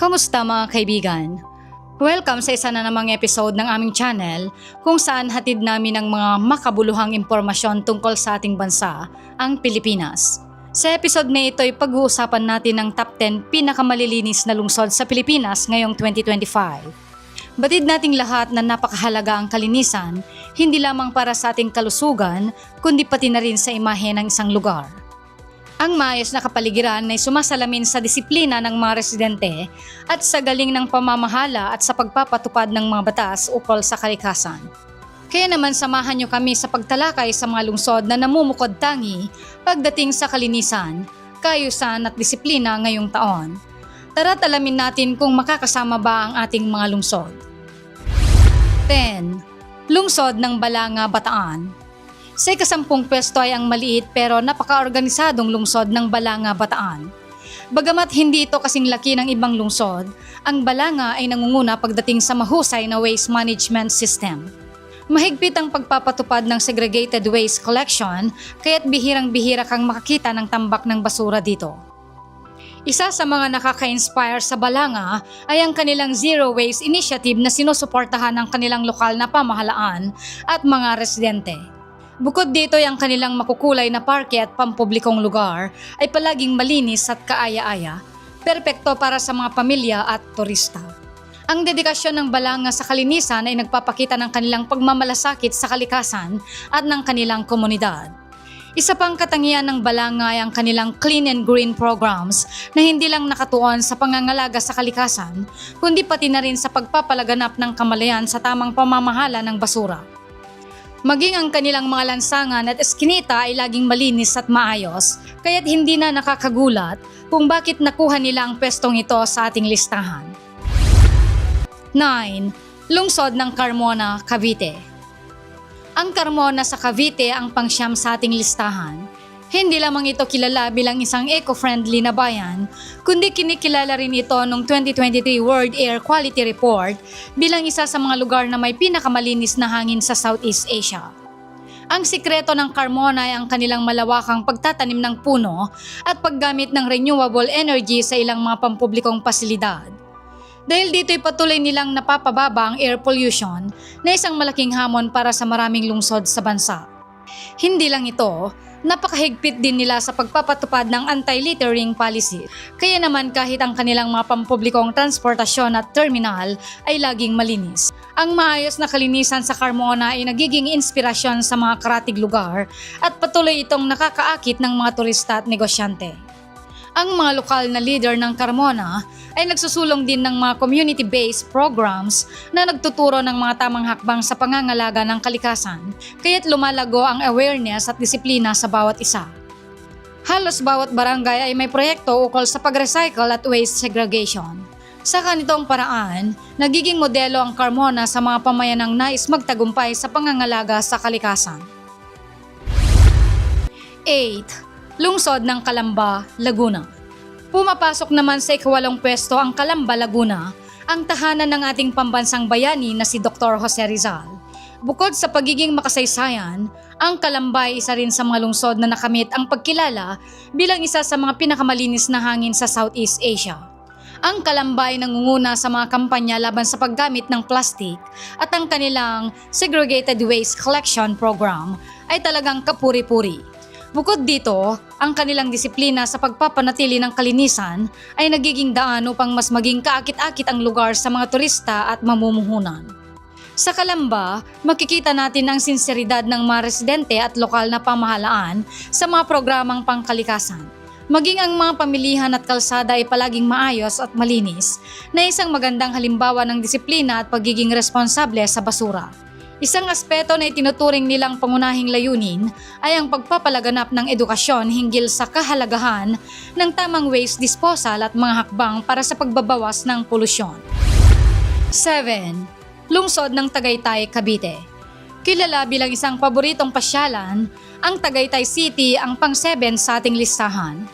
Kamusta mga kaibigan? Welcome sa isa na namang episode ng aming channel kung saan hatid namin ang mga makabuluhang impormasyon tungkol sa ating bansa, ang Pilipinas. Sa episode na ito ay pag-uusapan natin ang top 10 pinakamalilinis na lungsod sa Pilipinas ngayong 2025. Batid nating lahat na napakahalaga ang kalinisan, hindi lamang para sa ating kalusugan, kundi pati na rin sa imahe ng isang lugar. Ang maayos na kapaligiran ay sumasalamin sa disiplina ng mga residente at sa galing ng pamamahala at sa pagpapatupad ng mga batas ukol sa kalikasan. Kaya naman samahan niyo kami sa pagtalakay sa mga lungsod na namumukod tangi pagdating sa kalinisan, kaayusan at disiplina ngayong taon. Tara't alamin natin kung makakasama ba ang ating mga lungsod. 10. Lungsod ng Balanga, Bataan sa ikasampung pwesto ay ang maliit pero napaka-organisadong lungsod ng Balanga, Bataan. Bagamat hindi ito kasing laki ng ibang lungsod, ang Balanga ay nangunguna pagdating sa mahusay na waste management system. Mahigpit ang pagpapatupad ng segregated waste collection kaya't bihirang-bihira kang makakita ng tambak ng basura dito. Isa sa mga nakaka-inspire sa Balanga ay ang kanilang Zero Waste Initiative na sinusuportahan ng kanilang lokal na pamahalaan at mga residente. Bukod dito ang kanilang makukulay na parke at pampublikong lugar ay palaging malinis at kaaya-aya, perpekto para sa mga pamilya at turista. Ang dedikasyon ng Balanga sa kalinisan ay nagpapakita ng kanilang pagmamalasakit sa kalikasan at ng kanilang komunidad. Isa pang katangian ng Balanga ay ang kanilang clean and green programs na hindi lang nakatuon sa pangangalaga sa kalikasan, kundi pati na rin sa pagpapalaganap ng kamalayan sa tamang pamamahala ng basura. Maging ang kanilang mga lansangan at eskinita ay laging malinis at maayos, kaya't hindi na nakakagulat kung bakit nakuha nila ang pwestong ito sa ating listahan. 9. Lungsod ng Carmona, Cavite Ang Carmona sa Cavite ang pangsyam sa ating listahan. Hindi lamang ito kilala bilang isang eco-friendly na bayan, kundi kinikilala rin ito noong 2023 World Air Quality Report bilang isa sa mga lugar na may pinakamalinis na hangin sa Southeast Asia. Ang sikreto ng Carmona ay ang kanilang malawakang pagtatanim ng puno at paggamit ng renewable energy sa ilang mga pampublikong pasilidad. Dahil dito'y patuloy nilang napapababa ang air pollution na isang malaking hamon para sa maraming lungsod sa bansa. Hindi lang ito, napakahigpit din nila sa pagpapatupad ng anti-littering policy. Kaya naman kahit ang kanilang mga pampublikong transportasyon at terminal ay laging malinis. Ang maayos na kalinisan sa Carmona ay nagiging inspirasyon sa mga karatig lugar at patuloy itong nakakaakit ng mga turista at negosyante. Ang mga lokal na leader ng Carmona ay nagsusulong din ng mga community-based programs na nagtuturo ng mga tamang hakbang sa pangangalaga ng kalikasan, kaya't lumalago ang awareness at disiplina sa bawat isa. Halos bawat barangay ay may proyekto ukol sa pag-recycle at waste segregation. Sa ganitong paraan, nagiging modelo ang Carmona sa mga pamayanang nais magtagumpay sa pangangalaga sa kalikasan. 8. Lungsod ng Kalamba, Laguna Pumapasok naman sa ikawalong pwesto ang Kalamba, Laguna, ang tahanan ng ating pambansang bayani na si Dr. Jose Rizal. Bukod sa pagiging makasaysayan, ang Kalamba ay isa rin sa mga lungsod na nakamit ang pagkilala bilang isa sa mga pinakamalinis na hangin sa Southeast Asia. Ang Kalamba ay nangunguna sa mga kampanya laban sa paggamit ng plastic at ang kanilang Segregated Waste Collection Program ay talagang kapuri-puri. Bukod dito, ang kanilang disiplina sa pagpapanatili ng kalinisan ay nagiging daan upang mas maging kaakit-akit ang lugar sa mga turista at mamumuhunan. Sa Kalamba, makikita natin ang sinseridad ng mga residente at lokal na pamahalaan sa mga programang pangkalikasan. Maging ang mga pamilihan at kalsada ay palaging maayos at malinis na isang magandang halimbawa ng disiplina at pagiging responsable sa basura. Isang aspeto na itinuturing nilang pangunahing layunin ay ang pagpapalaganap ng edukasyon hinggil sa kahalagahan ng tamang waste disposal at mga hakbang para sa pagbabawas ng polusyon. 7. Lungsod ng Tagaytay, Cavite Kilala bilang isang paboritong pasyalan, ang Tagaytay City ang pang-7 sa ating listahan.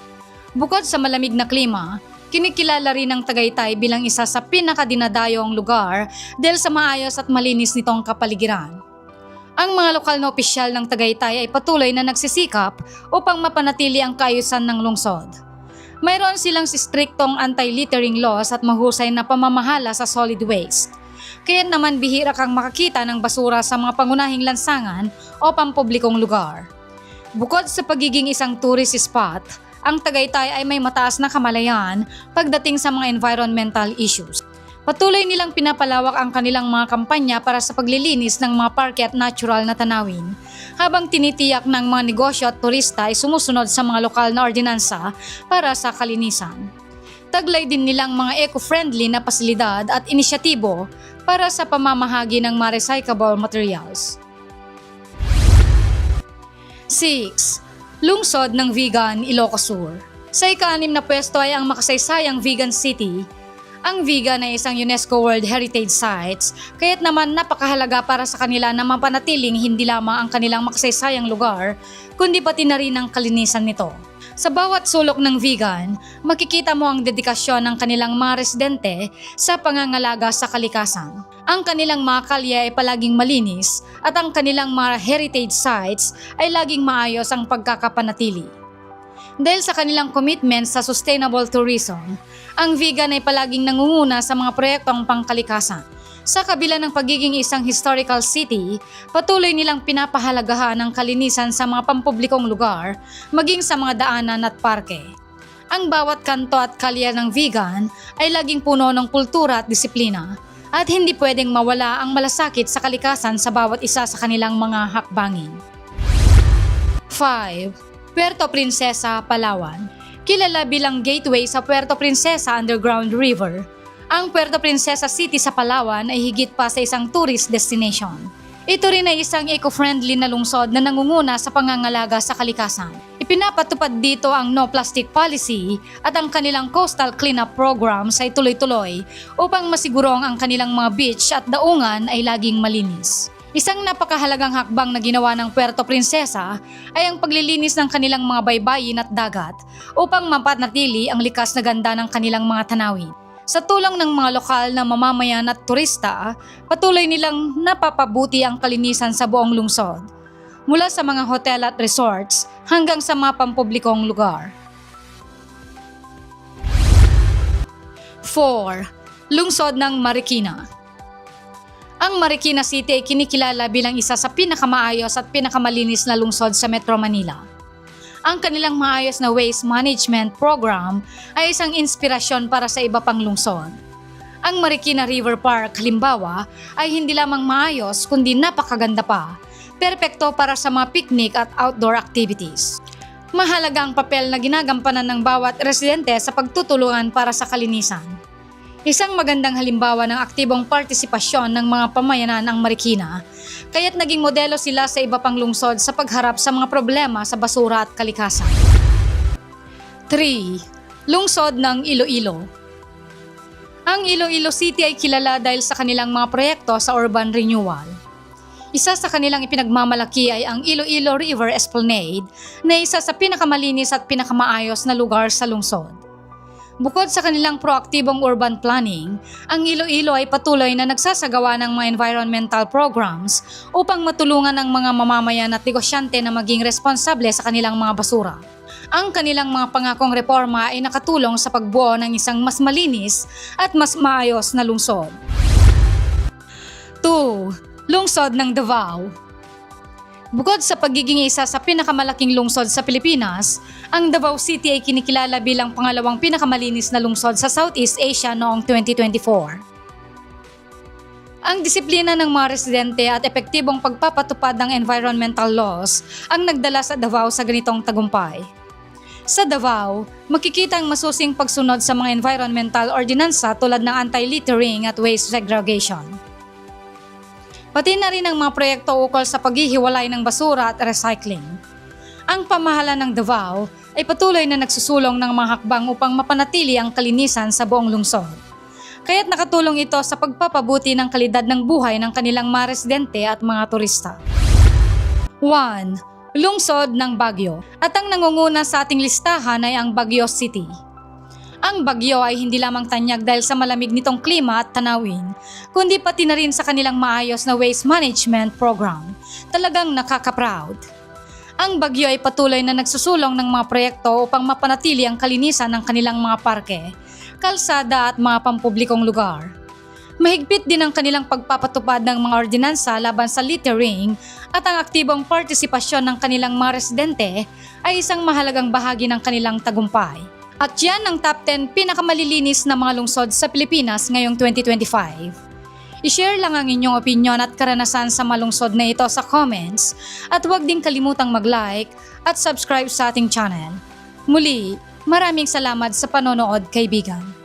Bukod sa malamig na klima, Kinikilala rin ng Tagaytay bilang isa sa pinakadinadayong lugar dahil sa maayos at malinis nitong kapaligiran. Ang mga lokal na opisyal ng Tagaytay ay patuloy na nagsisikap upang mapanatili ang kaayusan ng lungsod. Mayroon silang striktong anti-littering laws at mahusay na pamamahala sa solid waste. Kaya naman bihira kang makakita ng basura sa mga pangunahing lansangan o pampublikong lugar. Bukod sa pagiging isang tourist spot, ang Tagaytay ay may mataas na kamalayan pagdating sa mga environmental issues. Patuloy nilang pinapalawak ang kanilang mga kampanya para sa paglilinis ng mga parke at natural na tanawin, habang tinitiyak ng mga negosyo at turista ay sumusunod sa mga lokal na ordinansa para sa kalinisan. Taglay din nilang mga eco-friendly na pasilidad at inisyatibo para sa pamamahagi ng mga recyclable materials. 6. Lungsod ng Vegan, Ilocos Sur. Sa ika-anim na pwesto ay ang makasaysayang Vegan City. Ang Vegan ay isang UNESCO World Heritage Sites, kaya't naman napakahalaga para sa kanila na mapanatiling hindi lamang ang kanilang makasaysayang lugar, kundi pati na rin ang kalinisan nito. Sa bawat sulok ng vegan, makikita mo ang dedikasyon ng kanilang mga residente sa pangangalaga sa kalikasan. Ang kanilang mga kalye ay palaging malinis at ang kanilang mga heritage sites ay laging maayos ang pagkakapanatili. Dahil sa kanilang commitment sa sustainable tourism, ang vegan ay palaging nangunguna sa mga proyektong pangkalikasan. Sa kabila ng pagiging isang historical city, patuloy nilang pinapahalagahan ang kalinisan sa mga pampublikong lugar, maging sa mga daanan at parke. Ang bawat kanto at kalye ng vegan ay laging puno ng kultura at disiplina, at hindi pwedeng mawala ang malasakit sa kalikasan sa bawat isa sa kanilang mga hakbangin. 5. Puerto Princesa, Palawan Kilala bilang gateway sa Puerto Princesa Underground River, ang Puerto Princesa City sa Palawan ay higit pa sa isang tourist destination. Ito rin ay isang eco-friendly na lungsod na nangunguna sa pangangalaga sa kalikasan. Ipinapatupad dito ang no plastic policy at ang kanilang coastal cleanup program sa tuloy-tuloy upang masigurong ang kanilang mga beach at daungan ay laging malinis. Isang napakahalagang hakbang na ginawa ng Puerto Princesa ay ang paglilinis ng kanilang mga baybayin at dagat upang mapanatili ang likas na ganda ng kanilang mga tanawin. Sa tulong ng mga lokal na mamamayan at turista, patuloy nilang napapabuti ang kalinisan sa buong lungsod. Mula sa mga hotel at resorts hanggang sa mga pampublikong lugar. 4. Lungsod ng Marikina Ang Marikina City ay kinikilala bilang isa sa pinakamaayos at pinakamalinis na lungsod sa Metro Manila ang kanilang maayos na waste management program ay isang inspirasyon para sa iba pang lungsod. Ang Marikina River Park, halimbawa, ay hindi lamang maayos kundi napakaganda pa. Perpekto para sa mga picnic at outdoor activities. Mahalaga ang papel na ginagampanan ng bawat residente sa pagtutulungan para sa kalinisan. Isang magandang halimbawa ng aktibong partisipasyon ng mga pamayanan ng Marikina, kaya't naging modelo sila sa iba pang lungsod sa pagharap sa mga problema sa basura at kalikasan. 3. Lungsod ng Iloilo Ang Iloilo City ay kilala dahil sa kanilang mga proyekto sa urban renewal. Isa sa kanilang ipinagmamalaki ay ang Iloilo River Esplanade na isa sa pinakamalinis at pinakamaayos na lugar sa lungsod. Bukod sa kanilang proaktibong urban planning, ang Iloilo ay patuloy na nagsasagawa ng mga environmental programs upang matulungan ang mga mamamayan at negosyante na maging responsable sa kanilang mga basura. Ang kanilang mga pangakong reforma ay nakatulong sa pagbuo ng isang mas malinis at mas maayos na lungsod. 2. Lungsod ng Davao Bukod sa pagiging isa sa pinakamalaking lungsod sa Pilipinas, ang Davao City ay kinikilala bilang pangalawang pinakamalinis na lungsod sa Southeast Asia noong 2024. Ang disiplina ng mga residente at epektibong pagpapatupad ng environmental laws ang nagdala sa Davao sa ganitong tagumpay. Sa Davao, makikita ang masusing pagsunod sa mga environmental ordinansa tulad ng anti-littering at waste segregation. Pati na rin ang mga proyekto ukol sa paghihiwalay ng basura at recycling. Ang pamahala ng Davao ay patuloy na nagsusulong ng mga hakbang upang mapanatili ang kalinisan sa buong lungsod. Kaya't nakatulong ito sa pagpapabuti ng kalidad ng buhay ng kanilang mga residente at mga turista. 1. Lungsod ng Bagyo At ang nangunguna sa ating listahan ay ang Bagyo City. Ang bagyo ay hindi lamang tanyag dahil sa malamig nitong klima at tanawin, kundi pati na rin sa kanilang maayos na waste management program. Talagang nakaka-proud. Ang bagyo ay patuloy na nagsusulong ng mga proyekto upang mapanatili ang kalinisan ng kanilang mga parke, kalsada at mga pampublikong lugar. Mahigpit din ang kanilang pagpapatupad ng mga ordinansa laban sa littering at ang aktibong partisipasyon ng kanilang mga residente ay isang mahalagang bahagi ng kanilang tagumpay. At yan ang top 10 pinakamalilinis na mga lungsod sa Pilipinas ngayong 2025. I-share lang ang inyong opinion at karanasan sa malungsod na ito sa comments at huwag din kalimutang mag-like at subscribe sa ating channel. Muli, maraming salamat sa panonood kaibigan.